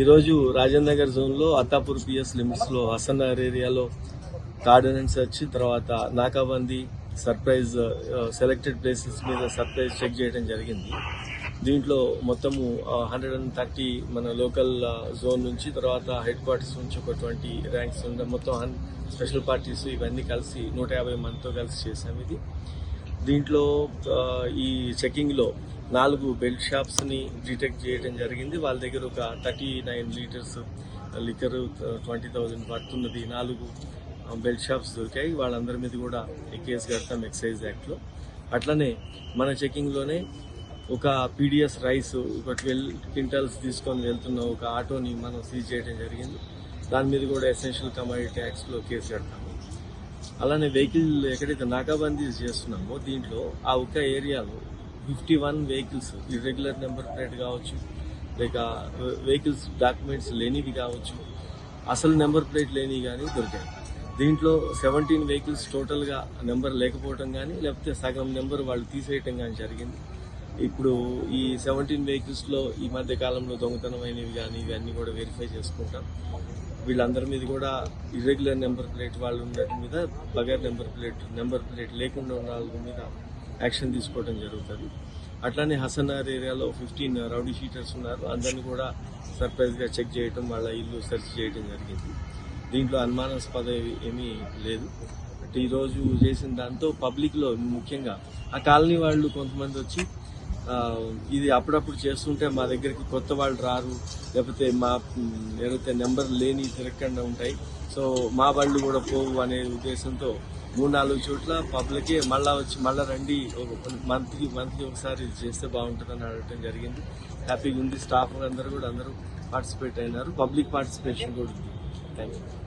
ఈరోజు రాజేంద్ర నగర్ జోన్లో అత్తాపూర్ పిఎస్ లిమిట్స్లో హసన్ నగర్ ఏరియాలో కార్డనెన్స్ వచ్చి తర్వాత నాకాబందీ సర్ప్రైజ్ సెలెక్టెడ్ ప్లేసెస్ మీద సర్ప్రైజ్ చెక్ చేయడం జరిగింది. దీంట్లో మొత్తము హండ్రెడ్ అండ్ థర్టీ మన లోకల్ జోన్ నుంచి తర్వాత హెడ్ క్వార్టర్స్ నుంచి ఒక ట్వంటీ ర్యాంక్స్ ఉన్న మొత్తం స్పెషల్ పార్టీస్ ఇవన్నీ కలిసి నూట యాభై మందితో కలిసి చేసాం ఇది. దీంట్లో ఈ చెకింగ్లో నాలుగు బెల్ట్ షాప్స్ని డిటెక్ట్ చేయడం జరిగింది. వాళ్ళ దగ్గర ఒక thirty nine litres liquor twenty thousand పడుతున్నది నాలుగు బెల్ట్ షాప్స్ దొరికాయి. వాళ్ళందరి మీద కూడా కేసు కడతాం ఎక్సైజ్ యాక్ట్లో. అట్లనే మన చెకింగ్లోనే ఒక పీడిఎస్ రైస్ ఒక ట్వెల్వ్ క్వింటల్స్ తీసుకొని వెళ్తున్న ఒక ఆటోని మనం సీజ్ చేయడం జరిగింది. దాని మీద కూడా ఎసెన్షియల్ కమాడిటీ ట్యాక్స్లో కేసు కడతాము అలానే వెహికల్ ఎక్కడైతే నాకాబందీస్ చేస్తున్నామో దీంట్లో ఆ ఒక్క ఏరియాలో fifty one vehicles irregular number plate కావచ్చు లేక వెహికల్స్ డాక్యుమెంట్స్ లేనివి కావచ్చు అసలు నెంబర్ ప్లేట్ లేనివి కానీ దొరికాయి. దీంట్లో సెవెంటీన్ వెహికల్స్ టోటల్గా నెంబర్ లేకపోవటం కానీ లేకపోతే సగం నెంబర్ వాళ్ళు తీసేయటం కానీ జరిగింది. ఇప్పుడు ఈ సెవెంటీన్ వెహికల్స్లో ఈ మధ్య కాలంలో దొంగతనమైనవి కానీ ఇవన్నీ కూడా వెరిఫై చేసుకుంటాం. వీళ్ళందరి మీద కూడా ఇర్రెగ్యులర్ నెంబర్ ప్లేట్ వాళ్ళు మీద బగర్ నెంబర్ ప్లేట్ నెంబర్ ప్లేట్ లేకుండా ఉన్న వాళ్ళ మీద యాక్షన్ తీసుకోవడం జరుగుతుంది. అట్లానే హసనార్ ఏరియాలో ఫిఫ్టీన్ రౌడీ షీటర్స్ ఉన్నారు. అందరిని కూడా సర్ప్రైజ్గా చెక్ చేయటం వాళ్ళ ఇల్లు సెర్చ్ చేయడం జరిగింది. దీంట్లో అనుమానాస్పద ఏమీ లేదు. అంటే ఈరోజు చేసిన దాంతో పబ్లిక్లో ముఖ్యంగా ఆ కాలనీ వాళ్ళు కొంతమంది వచ్చి ఇది అప్పుడప్పుడు చేస్తుంటే మా దగ్గరికి కొత్త వాళ్ళు రారు. లేకపోతే మా ఏదైతే నెంబర్ లేని తిరగకుండా ఉంటాయి. సో మా వాళ్ళు కూడా పోవు అనే ఉద్దేశంతో మూడు నాలుగు చోట్ల పబ్లికే మళ్ళా వచ్చి మళ్ళా రండి. మంత్కి మంత్కి ఒకసారి చేస్తే చేస్తే బాగుంటుందని అడగటం జరిగింది. హ్యాపీగా ఉంది. స్టాఫ్ అందరూ కూడా అందరూ పార్టిసిపేట్ అయినారు. పబ్లిక్ పార్టిసిపేషన్ కూడా ఉంది. Thank you